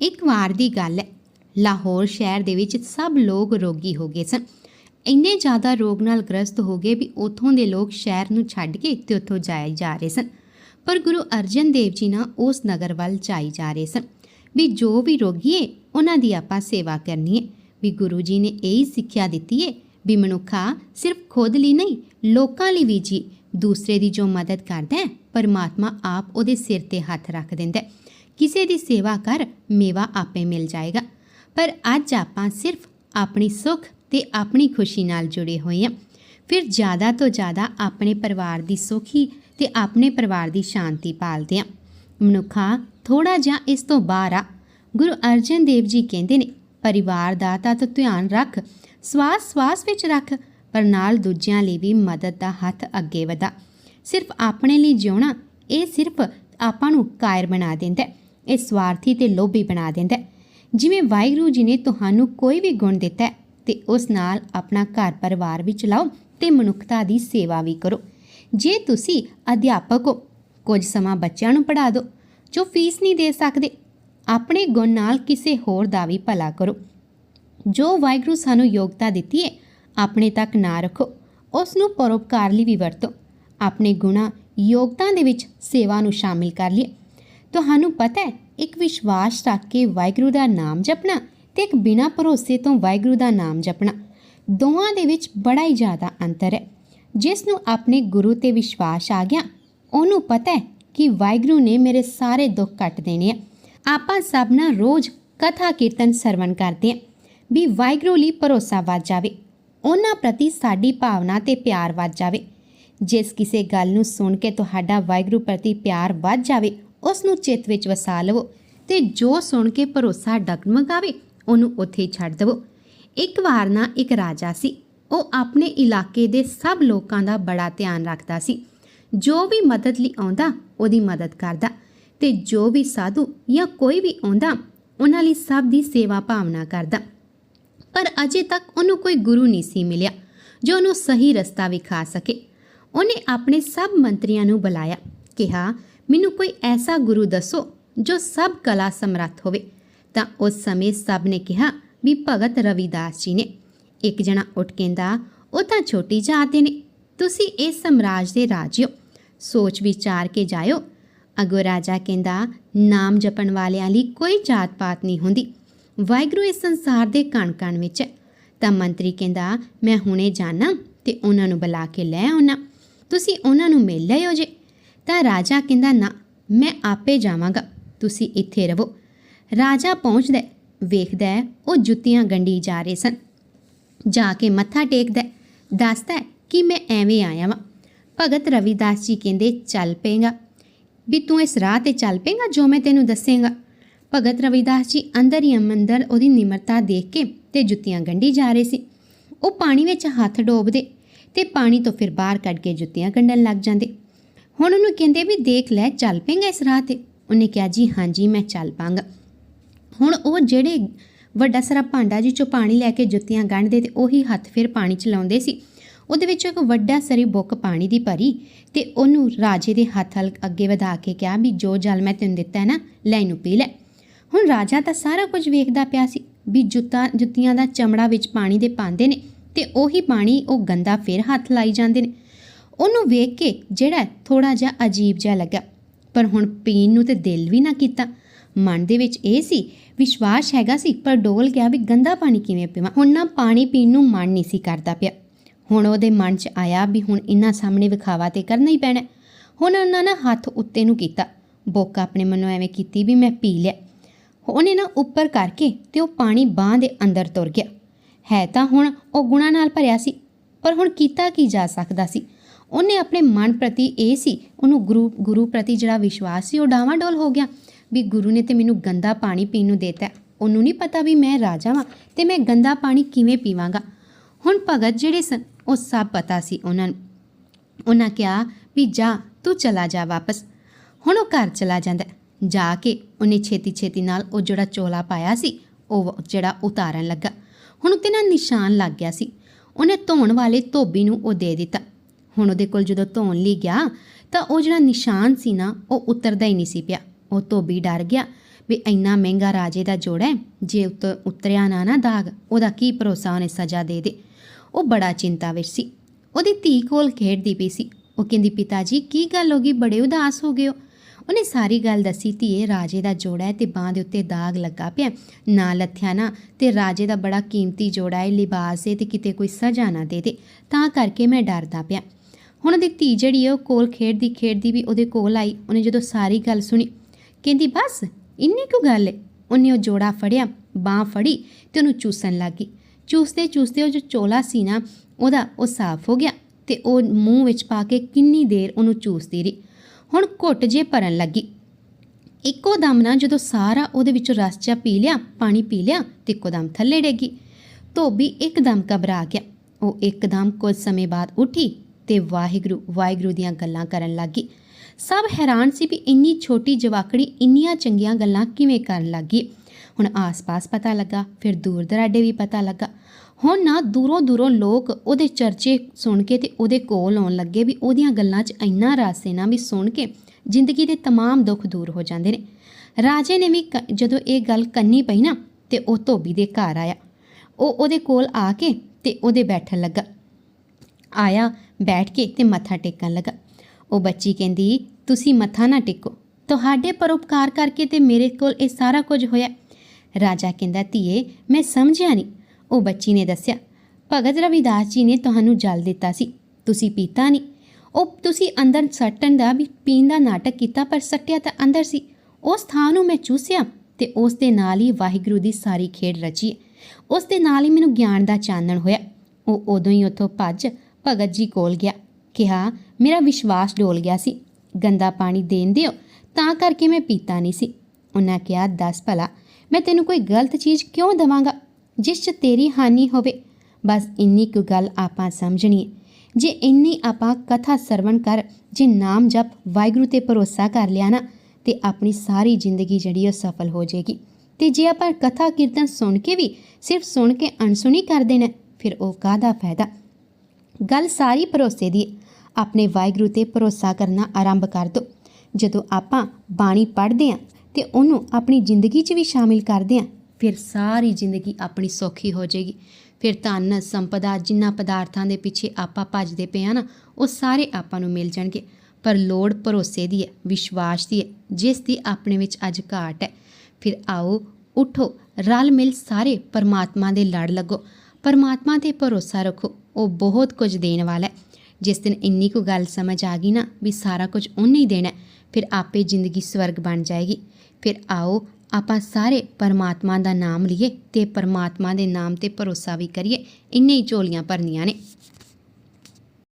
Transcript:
ਇੱਕ ਵਾਰ ਦੀ ਗੱਲ ਹੈ। ਲਾਹੌਰ ਸ਼ਹਿਰ ਦੇ ਵਿੱਚ ਸਭ ਲੋਕ ਰੋਗੀ ਹੋ ਗਏ ਸਨ। ਇੰਨੇ ਜ਼ਿਆਦਾ ਰੋਗ ਨਾਲ ਗ੍ਰਸਤ ਹੋ ਗਏ ਵੀ ਉੱਥੋਂ ਦੇ ਲੋਕ ਸ਼ਹਿਰ ਨੂੰ ਛੱਡ ਕੇ ਤੇ ਉੱਥੋਂ ਜਾਏ ਜਾ ਰਹੇ ਸਨ। ਪਰ ਗੁਰੂ ਅਰਜਨ ਦੇਵ ਜੀ ਨਾ ਉਸ ਨਗਰ ਵੱਲ ਜਾਈ ਜਾ ਰਹੇ ਸਨ ਵੀ ਜੋ ਵੀ ਰੋਗੀ ਏ ਉਹਨਾਂ ਦੀ ਆਪਾਂ ਸੇਵਾ ਕਰਨੀ ਏ ਵੀ ਗੁਰੂ ਜੀ ਨੇ ਇਹੀ ਸਿੱਖਿਆ ਦਿੱਤੀ ਏ ਵੀ ਮਨੁੱਖਾ ਸਿਰਫ ਖੁਦ ਲਈ ਨਹੀਂ, ਲੋਕਾਂ ਲਈ ਵੀ ਜੀ। ਦੂਸਰੇ ਦੀ ਜੋ ਮਦਦ ਕਰਦਾ ਹੈ, ਪਰਮਾਤਮਾ ਆਪ ਉਹਦੇ ਸਿਰ ਤੇ ਹੱਥ ਰੱਖ ਦਿੰਦਾ ਹੈ। ਕਿਸੇ ਦੀ ਸੇਵਾ ਕਰ ਮੇਵਾ ਆਪੇ ਮਿਲ ਜਾਏਗਾ। ਪਰ ਅੱਜ ਆਪਾਂ ਸਿਰਫ ਆਪਣੀ ਸੁੱਖ ਤੇ ਆਪਣੀ ਖੁਸ਼ੀ ਨਾਲ ਜੁੜੇ ਹੋਏ ਹਾਂ। ਫਿਰ ਜ਼ਿਆਦਾ ਤੋਂ ਜ਼ਿਆਦਾ ਆਪਣੇ ਪਰਿਵਾਰ ਦੀ ਸੁਖੀ ਤੇ ਆਪਣੇ ਪਰਿਵਾਰ ਦੀ ਸ਼ਾਂਤੀ ਪਾਲਦੇ ਹਾਂ। ਮਨੁੱਖਾ ਥੋੜਾ ਜਿਹਾ ਇਸ ਤੋਂ ਬਾਹਰ ਆ। ਗੁਰੂ ਅਰਜਨ ਦੇਵ ਜੀ ਕਹਿੰਦੇ ਨੇ, ਪਰਿਵਾਰ ਦਾ ਤਾਂ ਤੂੰ ਧਿਆਨ ਰੱਖ, ਸਵਾਸ ਸਵਾਸ ਵਿੱਚ ਰੱਖ, ਪਰ ਨਾਲ ਦੂਜਿਆਂ ਲਈ ਵੀ ਮਦਦ ਦਾ ਹੱਥ ਅੱਗੇ ਵਧਾ। ਸਿਰਫ ਆਪਣੇ ਲਈ ਜਿਉਣਾ, ਇਹ ਸਿਰਫ ਆਪਾਂ ਨੂੰ ਕਾਇਰ ਬਣਾ ਦਿੰਦਾ ਹੈ। ਇਹ ਸਵਾਰਥੀ ਤੇ ਲੋਭੀ ਬਣਾ ਦਿੰਦਾ ਜਿਵੇਂ ਵਾਹਿਗੁਰੂ ਜੀ ਨੇ ਤੁਹਾਨੂੰ ਕੋਈ ਵੀ ਗੁਣ ਦਿੱਤਾ ਹੈ, ਤੇ ਉਸ ਨਾਲ ਆਪਣਾ ਘਰ ਪਰਿਵਾਰ ਵੀ ਚਲਾਓ ਤੇ ਮਨੁੱਖਤਾ ਦੀ ਸੇਵਾ ਵੀ ਕਰੋ। ਜੇ ਤੁਸੀਂ ਅਧਿਆਪਕ ਹੋ, ਕੁਝ ਸਮਾਂ ਬੱਚਿਆਂ ਨੂੰ ਪੜ੍ਹਾ ਦਿਓ, ਜੋ ਫੀਸ ਨਹੀਂ ਦੇ ਸਕਦੇ, ਆਪਣੇ ਗੁਣ ਨਾਲ ਕਿਸੇ ਹੋਰ ਦਾ ਵੀ ਭਲਾ ਕਰੋ। ਜੋ ਵਾਹਿਗੁਰੂ ਸਾਨੂੰ ਯੋਗਤਾ ਦਿੱਤੀ ਹੈ, ਆਪਣੇ ਤੱਕ ਨਾ ਰੱਖੋ। ਉਸ ਨੂੰ ਪਰਉਪਕਾਰ ਲਈ ਵੀ ਵਰਤੋ। ਆਪਣੇ ਗੁਣਾ ਯੋਗਤਾ ਦੇ ਵਿੱਚ ਸੇਵਾ ਨੂੰ ਸ਼ਾਮਿਲ ਕਰ ਲਈਏ। ਤੁਹਾਨੂੰ ਪਤਾ ਹੈ, ਇੱਕ ਵਿਸ਼ਵਾਸ ਰੱਖ ਕੇ ਵਾਹਿਗੁਰੂ ਦਾ ਨਾਮ ਜਪਣਾ ਤੇ ਇੱਕ ਬਿਨਾਂ ਭਰੋਸੇ ਤੋਂ ਵਾਹਿਗੁਰੂ ਦਾ ਨਾਮ ਜਪਣਾ, ਦੋਵਾਂ ਦੇ ਵਿੱਚ ਬੜਾ ਹੀ ਜ਼ਿਆਦਾ ਅੰਤਰ ਹੈ। ਜਿਸ ਨੂੰ ਆਪਣੇ ਗੁਰੂ ਤੇ ਵਿਸ਼ਵਾਸ ਆ ਗਿਆ, ਉਹਨੂੰ ਪਤਾ ਹੈ ਕਿ ਵਾਹਿਗੁਰੂ ਨੇ ਮੇਰੇ ਸਾਰੇ ਦੁੱਖ ਕੱਟ ਦੇਣੇ ਆ। ਆਪਾਂ ਸਭ ਨਾਲ ਰੋਜ਼ ਕਥਾ ਕੀਰਤਨ ਸਰਵਣ ਕਰਦੇ ਹਾਂ ਵੀ ਵਾਹਿਗੁਰੂ ਲਈ ਭਰੋਸਾ ਵੱਧ ਜਾਵੇ, ਉਹਨਾਂ ਪ੍ਰਤੀ ਸਾਡੀ ਭਾਵਨਾ ਤੇ ਪਿਆਰ ਵੱਧ ਜਾਵੇ। ਜਿਸ ਕਿਸੇ ਗੱਲ ਨੂੰ ਸੁਣ ਕੇ ਤੁਹਾਡਾ ਵਾਹਿਗੁਰੂ ਪ੍ਰਤੀ ਪਿਆਰ ਵੱਧ ਜਾਵੇ ਉਸ ਨੂੰ ਚਿੱਤ ਵਿੱਚ ਵਸਾ ਲਵੋ ਤੇ ਜੋ ਸੁਣ ਕੇ ਭਰੋਸਾ ਡਗਮਗਾਵੇ ਉਹਨੂੰ ਉੱਥੇ ਹੀ ਛੱਡ ਦੇਵੋ। ਇੱਕ ਵਾਰ ਨਾ ਇੱਕ ਰਾਜਾ ਸੀ, ਉਹ ਆਪਣੇ ਇਲਾਕੇ ਦੇ ਸਭ ਲੋਕਾਂ ਦਾ ਬੜਾ ਧਿਆਨ ਰੱਖਦਾ ਸੀ। ਜੋ ਵੀ ਮਦਦ ਲਈ ਆਉਂਦਾ, ਉਹਦੀ ਮਦਦ ਕਰਦਾ ਤੇ ਜੋ ਵੀ ਸਾਧੂ ਜਾਂ ਕੋਈ ਵੀ ਆਉਂਦਾ, ਉਹਨਾਂ ਲਈ ਸਭ ਦੀ ਸੇਵਾ ਭਾਵਨਾ ਕਰਦਾ। ਪਰ ਅਜੇ ਤੱਕ ਉਹਨੂੰ ਕੋਈ ਗੁਰੂ ਨਹੀਂ ਸੀ ਮਿਲਿਆ, ਜੋ ਉਹਨੂੰ ਸਹੀ ਰਸਤਾ ਵਿਖਾ ਸਕੇ। ਉਹਨੇ ਆਪਣੇ ਸਭ ਮੰਤਰੀਆਂ ਨੂੰ ਬੁਲਾਇਆ, ਕਿਹਾ ਮੈਨੂੰ ਕੋਈ ਐਸਾ ਗੁਰੂ ਦੱਸੋ ਜੋ ਸਭ ਕਲਾ ਸਮਰੱਥ ਹੋਵੇ। ਤਾਂ ਉਸ ਸਮੇਂ ਸਭ ਨੇ ਕਿਹਾ ਵੀ ਭਗਤ ਰਵਿਦਾਸ ਜੀ ਨੇ। ਇੱਕ ਜਣਾ ਉੱਠ ਕਹਿੰਦਾ, ਉਹ ਤਾਂ ਛੋਟੀ ਜਾਤ ਦੇ ਨੇ। ਤੁਸੀਂ ਇਸ ਸਮਰਾਜ ਦੇ ਰਾਜਿਓ ਸੋਚ ਵਿਚਾਰ ਕੇ ਜਾਇਓ। ਅਗੋ ਰਾਜਾ ਕਹਿੰਦਾ, ਨਾਮ ਜਪਣ ਵਾਲਿਆਂ ਲਈ ਕੋਈ ਜਾਤ ਪਾਤ ਨਹੀਂ ਹੁੰਦੀ। ਵਾਹਿਗੁਰੂ ਇਸ ਸੰਸਾਰ ਦੇ ਕਣ ਕਣ ਵਿੱਚ ਹੈ। ਤਾਂ ਮੰਤਰੀ ਕਹਿੰਦਾ, ਮੈਂ ਹੁਣੇ ਜਾਣਾ ਤੇ ਉਹਨਾਂ ਨੂੰ ਬੁਲਾ ਕੇ ਲੈ ਆਉਣਾ ਤੁਸੀਂ ਉਹਨਾਂ ਨੂੰ ਮਿਲ ਲਿਓ ਜੇ। ਤਾਂ ਰਾਜਾ ਕਹਿੰਦਾ ਨਾ ਮੈਂ ਆਪੇ ਜਾਵਾਂਗਾ ਤੁਸੀਂ ਇੱਥੇ ਰਹੋ। ਰਾਜਾ ਪਹੁੰਚਦਾ ਵੇਖਦਾ ਹੈ, ਉਹ ਜੁੱਤੀਆਂ ਗੰਢੀ ਜਾ ਰਹੇ ਸਨ। ਜਾ ਕੇ ਮੱਥਾ ਟੇਕਦਾ ਦੱਸਦਾ ਕਿ ਮੈਂ ਐਵੇਂ ਆਇਆ ਵਾਂ। ਭਗਤ ਰਵਿਦਾਸ ਜੀ ਕਹਿੰਦੇ ਚੱਲ ਪਏਗਾ। ਵੀ ਤੂੰ ਇਸ ਰਾਹ ਤੇ ਚੱਲ ਪਏਗਾ ਜੋ ਮੈਂ ਤੈਨੂੰ ਦੱਸੇਗਾ? ਭਗਤ ਰਵਿਦਾਸ ਜੀ ਅੰਦਰ ਹੀ ਅੰਦਰ ਉਹਦੀ ਨਿਮਰਤਾ ਦੇਖ ਕੇ ਤੇ ਜੁੱਤੀਆਂ ਗੰਢੀ ਜਾ ਰਹੇ ਸੀ। ਉਹ ਪਾਣੀ ਵਿੱਚ ਹੱਥ ਡੋਬਦੇ ਤੇ ਪਾਣੀ ਤੋਂ ਫਿਰ ਬਾਹਰ ਕੱਢ ਕੇ ਜੁੱਤੀਆਂ ਗੰਢਣ ਲੱਗ ਜਾਂਦੇ। ਹੁਣ ਉਹਨੂੰ ਕਹਿੰਦੇ ਵੀ ਦੇਖ ਲੈ, ਚੱਲ ਪਏਗਾ ਇਸ ਰਾਹ ਤੇ। ਉਹਨੇ ਕਿਹਾ, ਜੀ, ਹਾਂਜੀ, ਮੈਂ ਚੱਲ ਪਾਂਗਾ। ਹੁਣ ਉਹ ਜਿਹੜੇ ਵੱਡਾ ਸਾਰਾ ਭਾਂਡਾ ਜੀ ਚੋਂ ਪਾਣੀ ਲੈ ਕੇ ਜੁੱਤੀਆਂ ਗੰਢਦੇ ਤੇ ਉਹੀ ਹੱਥ ਫਿਰ ਪਾਣੀ ਚ ਲਾਉਂਦੇ ਸੀ। ਉਹਦੇ ਵਿੱਚ ਇੱਕ ਵੱਡਾ ਸਰੀ ਬੁੱਕ ਪਾਣੀ ਦੀ ਭਰੀ ਤੇ ਉਹਨੂੰ ਰਾਜੇ ਦੇ ਹੱਥ ਹਲ ਅੱਗੇ ਵਧਾ ਕੇ ਕਿਹਾ ਵੀ, ਜੋ ਜਲ ਮੈਂ ਤੈਨੂੰ ਦਿੱਤਾ ਹੈ ਨਾ, ਲੈ ਇਹਨੂੰ ਪੀ ਲੈ। ਹੁਣ ਰਾਜਾ ਤਾਂ ਸਾਰਾ ਕੁਝ ਵੇਖਦਾ ਪਿਆ ਸੀ ਵੀ ਜੁੱਤਾ, ਜੁੱਤੀਆਂ ਦਾ ਚਮੜਾ ਵਿੱਚ ਪਾਣੀ ਦੇ ਪਾਉਂਦੇ ਨੇ ਤੇ ਉਹੀ ਪਾਣੀ ਉਹ ਗੰਦਾ ਫਿਰ ਹੱਥ ਲਾਈ ਜਾਂਦੇ ਨੇ। ਉਹਨੂੰ ਵੇਖ ਕੇ ਜਿਹੜਾ ਥੋੜਾ ਜਿਹਾ ਅਜੀਬ ਜਿਹਾ ਲੱਗਾ ਪਰ ਹੁਣ ਪੀਣ ਨੂੰ ਤੇ ਦਿਲ ਵੀ ਨਾ ਕੀਤਾ। ਮਨ ਦੇ ਵਿੱਚ ਇਹ ਸੀ, ਵਿਸ਼ਵਾਸ ਹੈਗਾ ਸੀ, ਪਰ ਡੋਲ ਗਿਆ ਵੀ ਗੰਦਾ ਪਾਣੀ ਕਿਵੇਂ ਪੀਵਾਂ। ਹੁਣ ਨਾ ਪਾਣੀ ਪੀਣ ਨੂੰ ਮਨ ਨਹੀਂ ਸੀ ਕਰਦਾ ਪਿਆ। ਹੁਣ ਉਹਦੇ ਮਨ 'ਚ ਆਇਆ ਵੀ ਹੁਣ ਇਹਨਾਂ ਸਾਹਮਣੇ ਵਿਖਾਵਾ ਤੇ ਕਰਨਾ ਹੀ ਪੈਣਾ। ਹੁਣ ਉਹਨਾਂ ਨੇ ਹੱਥ ਉੱਤੇ ਨੂੰ ਕੀਤਾ। ਬੋਕਾ ਆਪਣੇ ਮਨੋਂ ਐਵੇਂ ਕੀਤੀ ਵੀ ਮੈਂ ਪੀ ਲਿਆ। ਉਹਨੇ ਨਾ ਉੱਪਰ ਕਰਕੇ ਤੇ ਉਹ ਪਾਣੀ ਬਾਹ ਦੇ ਅੰਦਰ ਤੁਰ ਗਿਆ। ਹੈ ਤਾਂ ਹੁਣ ਉਹ ਗੁਣਾ ਨਾਲ ਭਰਿਆ ਸੀ, ਪਰ ਹੁਣ ਕੀਤਾ ਕੀ ਜਾ ਸਕਦਾ ਸੀ? ਉਹਨੇ ਆਪਣੇ ਮਨ ਪ੍ਰਤੀ ਇਹ ਸੀ, ਉਹਨੂੰ ਗੁਰੂ ਗੁਰੂ ਪ੍ਰਤੀ ਜਿਹੜਾ ਵਿਸ਼ਵਾਸ ਸੀ, ਉਹ ਡਾਵਾਡੋਲ ਹੋ ਗਿਆ ਵੀ ਗੁਰੂ ਨੇ ਤੇ ਮੈਨੂੰ ਗੰਦਾ ਪਾਣੀ ਪੀਣ ਨੂੰ ਦਿੱਤਾ। ਉਹਨੂੰ ਨਹੀਂ ਪਤਾ ਵੀ ਮੈਂ ਰਾਜਾ ਵਾਂ ਤੇ ਮੈਂ ਗੰਦਾ ਪਾਣੀ ਕਿਵੇਂ ਪੀਵਾਂਗਾ। ਹੁਣ ਭਗਤ ਜਿਹੜੇ ਸਨ, ਉਹ ਸਭ ਪਤਾ ਸੀ ਉਹਨਾਂ ਨੂੰ। ਉਹਨਾਂ ਕਿਹਾ ਵੀ ਜਾ, ਤੂੰ ਚਲਾ ਜਾ ਵਾਪਸ। ਹੁਣ ਉਹ ਘਰ ਚਲਾ ਜਾਂਦਾ। ਜਾ ਕੇ ਉਹਨੇ ਛੇਤੀ ਛੇਤੀ ਨਾਲ ਉਹ ਜਿਹੜਾ ਚੋਲਾ ਪਾਇਆ ਸੀ, ਉਹ ਜਿਹੜਾ ਉਤਾਰਨ ਲੱਗਾ। ਹੁਣ ਉੱਤੇ ਨਾ ਨਿਸ਼ਾਨ ਲੱਗ ਗਿਆ ਸੀ। ਉਹਨੇ ਧੋਣ ਵਾਲੇ ਧੋਬੀ ਨੂੰ ਉਹ ਦੇ ਦਿੱਤਾ। ਹੁਣ ਉਹਦੇ ਕੋਲ ਜਦੋਂ ਧੋਣ ਲਈ ਗਿਆ, ਤਾਂ ਉਹ ਜਿਹੜਾ ਨਿਸ਼ਾਨ ਸੀ ਨਾ, ਉਹ ਉਤਰਦਾ ਹੀ ਨਹੀਂ ਸੀ ਪਿਆ। ਉਹ ਧੋਬੀ ਡਰ ਗਿਆ ਵੀ ਇੰਨਾ ਮਹਿੰਗਾ ਰਾਜੇ ਦਾ ਜੋੜਾ ਹੈ, ਜੇ ਉਤ, ਉਤਰਿਆ ਨਾ ਨਾ ਦਾਗ, ਉਹਦਾ ਕੀ ਭਰੋਸਾ ਉਹਨੇ ਸਜ਼ਾ ਦੇ ਦੇ। ਉਹ ਬੜਾ ਚਿੰਤਾ ਵਿੱਚ ਸੀ। ਉਹਦੀ ਧੀ ਕੋਲ ਖੇਡਦੀ ਪਈ ਸੀ। ਉਹ ਕਹਿੰਦੀ ਪਿਤਾ ਜੀ ਕੀ ਗੱਲ ਹੋ ਗਈ? ਬੜੇ ਉਦਾਸ ਹੋ ਗਏ ਹੋ। ਉਹਨੇ ਸਾਰੀ ਗੱਲ ਦੱਸੀ, ਧੀਏ, ਰਾਜੇ ਦਾ ਜੋੜਾ ਹੈ ਤੇ ਬਾਹ ਦੇ ਉੱਤੇ ਦਾਗ ਲੱਗਾ ਪਿਆ। ਨਾ ਲੱਥਿਆ ਨਾ, ਤੇ ਰਾਜੇ ਦਾ ਬੜਾ ਕੀਮਤੀ ਜੋੜਾ ਹੈ, ਲਿਬਾਸ ਹੈ ਤੇ ਕਿਤੇ ਕੋਈ ਸਜ਼ਾ ਨਾ ਦੇ ਦੇ। ਤਾਂ ਕਰਕੇ ਮੈਂ ਡਰਦਾ ਪਿਆ। ਹੁਣ ਉਹਦੀ ਧੀ ਜਿਹੜੀ ਹੈ ਉਹ ਕੋਲ ਖੇਡਦੀ ਖੇਡਦੀ ਵੀ ਉਹਦੇ ਕੋਲ ਆਈ। ਉਹਨੇ ਜਦੋਂ ਸਾਰੀ ਗੱਲ ਸੁਣੀ, ਕਹਿੰਦੀ, ਬਸ, ਇੰਨੀ ਕੁ ਗੱਲ ਹੈ ਉਹਨੇ ਉਹ ਜੋੜਾ ਫੜਿਆ, ਬਾਹ ਫੜੀ ਤੇ ਉਹਨੂੰ ਚੂਸਣ ਲੱਗੀ ਚੂਸਦੇ ਚੂਸਦੇ ਉਹ ਜੋ ਚੋਲਾ ਸੀ ਨਾ, ਉਹਦਾ ਉਹ ਸਾਫ਼ ਹੋ ਗਿਆ ਤੇ ਉਹ ਮੂੰਹ ਵਿੱਚ ਪਾ ਕੇ ਕਿੰਨੀ ਦੇਰ ਉਹਨੂੰ ਚੂਸਦੀ ਰਹੀ। ਹੁਣ ਘੁੱਟ ਜੇ ਭਰਨ ਲੱਗੀ। ਇੱਕੋ ਦਮ ਨਾ ਜਦੋਂ ਸਾਰਾ ਉਹਦੇ ਵਿੱਚੋਂ ਰਸ ਚਾ ਪੀ ਲਿਆ, ਪਾਣੀ ਪੀ ਲਿਆ ਤੇ ਇੱਕੋ ਦਮ ਥੱਲੇ ਡੇਗੀ ਧੋਬੀ ਇੱਕਦਮ ਘਬਰਾ ਗਿਆ। ਉਹ ਇੱਕਦਮ ਕੁਝ ਸਮੇਂ ਬਾਅਦ ਉੱਠੀ ਤੇ ਵਾਹਿਗੁਰੂ ਵਾਹਿਗੁਰੂ ਦੀਆਂ ਗੱਲਾਂ ਕਰਨ ਲੱਗੀ ਸਭ ਹੈਰਾਨ ਸੀ ਵੀ ਇੰਨੀ ਛੋਟੀ ਜਵਾਕੜੀ ਇੰਨੀਆਂ ਚੰਗੀਆਂ ਗੱਲਾਂ ਕਿਵੇਂ ਕਰਨ ਲੱਗੀ ਹੁਣ ਆਸ-ਪਾਸ ਪਤਾ ਲੱਗਾ ਫਿਰ ਦੂਰ ਦਰਾਡੇ ਵੀ ਪਤਾ ਲੱਗਾ ਹੁਣ ਨਾ ਦੂਰੋਂ ਦੂਰੋਂ ਲੋਕ ਉਹਦੇ ਚਰਚੇ ਸੁਣ ਕੇ ਤੇ ਉਹਦੇ ਕੋਲ ਆਉਣ ਲੱਗੇ ਵੀ ਉਹਦੀਆਂ ਗੱਲਾਂ 'ਚ ਇੰਨਾ ਰਸ ਹੈ ਨਾ ਵੀ ਸੁਣ ਕੇ ਜ਼ਿੰਦਗੀ ਦੇ तमाम ਦੁੱਖ ਦੂਰ ਹੋ ਜਾਂਦੇ ਨੇ ਰਾਜੇ ਨੇ ਵੀ ਕ- ਜਦੋਂ ਇਹ ਗੱਲ ਕੰਨੀ ਪਈ ਨਾ ਤੇ ਉਹ ਧੋਬੀ ਦੇ ਘਰ ਆਇਆ ਉਹ ਉਹਦੇ ਕੋਲ ਆ ਕੇ ਤੇ ਉਹਦੇ ਬੈਠਣ ਲੱਗਾ ਆਇਆ, ਬੈਠ ਕੇ ਤੇ ਮੱਥਾ ਟੇਕਣ ਲੱਗਾ। ਉਹ ਬੱਚੀ ਕਹਿੰਦੀ, ਤੁਸੀਂ ਮੱਥਾ ਨਾ ਟੇਕੋ। ਤੁਹਾਡੇ ਪਰਉਪਕਾਰ ਕਰਕੇ ਤੇ ਮੇਰੇ ਕੋਲ ਇਹ ਸਾਰਾ ਕੁਝ ਹੋਇਆ। ਰਾਜਾ ਕਹਿੰਦਾ, ਧੀਏ, ਮੈਂ ਸਮਝਿਆ ਨਹੀਂ। ਉਹ ਬੱਚੀ ਨੇ ਦੱਸਿਆ, ਭਗਤ ਰਵਿਦਾਸ ਜੀ ਨੇ ਤੁਹਾਨੂੰ ਜਲ ਦਿੱਤਾ ਸੀ। ਤੁਸੀਂ ਪੀਤਾ ਨਹੀਂ। ਉਹ ਤੁਸੀਂ ਅੰਦਰ ਸੱਟਣ ਦਾ ਵੀ, ਪੀਣ ਦਾ ਨਾਟਕ ਕੀਤਾ, ਪਰ ਸੱਟਿਆ ਤਾਂ ਅੰਦਰ ਸੀ। ਉਸ ਥਾਂ ਨੂੰ ਮੈਂ ਚੂਸਿਆ ਤੇ ਉਸ ਦੇ ਨਾਲ ਹੀ ਵਾਹਿਗੁਰੂ ਦੀ ਸਾਰੀ ਖੇਡ ਰਚੀ। ਉਸ ਦੇ ਨਾਲ ਹੀ ਮੈਨੂੰ ਗਿਆਨ ਦਾ ਚਾਨਣ ਹੋਇਆ। ਉਹ ਉਦੋਂ ਹੀ ਉੱਥੋਂ ਭੱਜ ਭਗਤ ਜੀ ਕੋਲ ਗਿਆ, ਕਿਹਾ, ਮੇਰਾ ਵਿਸ਼ਵਾਸ ਡੋਲ ਗਿਆ ਸੀ, ਗੰਦਾ ਪਾਣੀ ਦੇਣ ਦਿਓ, ਤਾਂ ਕਰਕੇ ਮੈਂ ਪੀਤਾ ਨਹੀਂ ਸੀ। ਉਹਨਾਂ ਕਿਹਾ, ਦੱਸ ਭਲਾ, ਮੈਂ ਤੈਨੂੰ ਕੋਈ ਗਲਤ ਚੀਜ਼ ਕਿਉਂ ਦਵਾਂਗਾ? ਜਿਸ 'ਚ ਤੇਰੀ ਹਾਨੀ ਹੋਵੇ। ਬਸ ਇੰਨੀ ਕੁ ਗੱਲ ਆਪਾਂ ਸਮਝਣੀ ਹੈ। ਜੇ ਇੰਨੀ ਆਪਾਂ ਕਥਾ ਸਰਵਣ ਕਰ, ਜੇ ਨਾਮ ਜਪ ਵਾਹਿਗੁਰੂ ਤੇ ਭਰੋਸਾ ਕਰ ਲਿਆ ਨਾ, ਤੇ ਆਪਣੀ ਸਾਰੀ ਜ਼ਿੰਦਗੀ ਜਿਹੜੀ ਉਹ ਸਫਲ ਹੋ ਜਾਏਗੀ। ਤੇ ਜੇ ਆਪਾਂ ਕਥਾ ਕੀਰਤਨ ਸੁਣ ਕੇ ਵੀ ਸਿਰਫ ਸੁਣ ਕੇ ਅਣਸੁਣੀ ਕਰ ਦੇਣਾ, ਫਿਰ ਉਹ ਕਾਹਦਾ ਫਾਇਦਾ? ਗੱਲ ਸਾਰੀ ਭਰੋਸੇ ਦੀ ਹੈ। ਆਪਣੇ ਵਾਹਿਗੁਰੂ ਤੇ ਭਰੋਸਾ ਕਰਨਾ ਆਰੰਭ ਕਰ ਦਿਓ ਜਦੋਂ ਆਪਾਂ ਬਾਣੀ ਪੜ੍ਹਦੇ ਹਾਂ ਤੇ ਉਹਨੂੰ ਆਪਣੀ ਜ਼ਿੰਦਗੀ 'ਚ ਵੀ ਸ਼ਾਮਿਲ ਕਰਦੇ ਹਾਂ, ਫਿਰ ਸਾਰੀ ਜ਼ਿੰਦਗੀ ਆਪਣੀ ਸੌਖੀ ਹੋ ਜਾਏਗੀ। ਫਿਰ ਧਨ, ਸੰਪਦਾ, ਜਿੰਨਾ ਪਦਾਰਥਾਂ ਦੇ ਪਿੱਛੇ ਆਪਾਂ ਭੱਜਦੇ ਪਏ ਆ ਨਾ, ਉਹ ਸਾਰੇ ਆਪਾਂ ਨੂੰ ਮਿਲ ਜਾਣਗੇ। ਪਰ ਲੋੜ ਭਰੋਸੇ ਦੀ ਹੈ, ਵਿਸ਼ਵਾਸ ਦੀ ਹੈ, ਜਿਸ ਦੀ ਆਪਣੇ ਵਿੱਚ ਅੱਜ ਘਾਟ ਹੈ। ਫਿਰ ਆਓ, ਉਠੋ, ਰਲ ਮਿਲ ਸਾਰੇ ਪਰਮਾਤਮਾ ਦੇ ਲੜ ਲੱਗੋ। ਪਰਮਾਤਮਾ ਤੇ ਭਰੋਸਾ ਰੱਖੋ। ਉਹ ਬਹੁਤ ਕੁਝ ਦੇਣ ਵਾਲਾ ਹੈ। ਜਿਸ ਦਿਨ ਇੰਨੀ ਕੁ ਗੱਲ ਸਮਝ ਆ ਗਈ ਨਾ ਵੀ ਸਾਰਾ ਕੁਝ ਉਹਨੇ ਹੀ ਦੇਣਾ ਫਿਰ ਆਪੇ ਜ਼ਿੰਦਗੀ ਸਵਰਗ ਬਣ ਜਾਏਗੀ। ਫਿਰ ਆਓ ਆਪਾਂ ਸਾਰੇ ਪਰਮਾਤਮਾ ਦਾ ਨਾਮ ਲਈਏ ਤੇ ਪਰਮਾਤਮਾ ਦੇ ਨਾਮ ਤੇ ਭਰੋਸਾ ਵੀ ਕਰੀਏ। ਇੰਨੇ ਹੀ ਝੋਲੀਆਂ ਭਰਨੀਆਂ ਨੇ।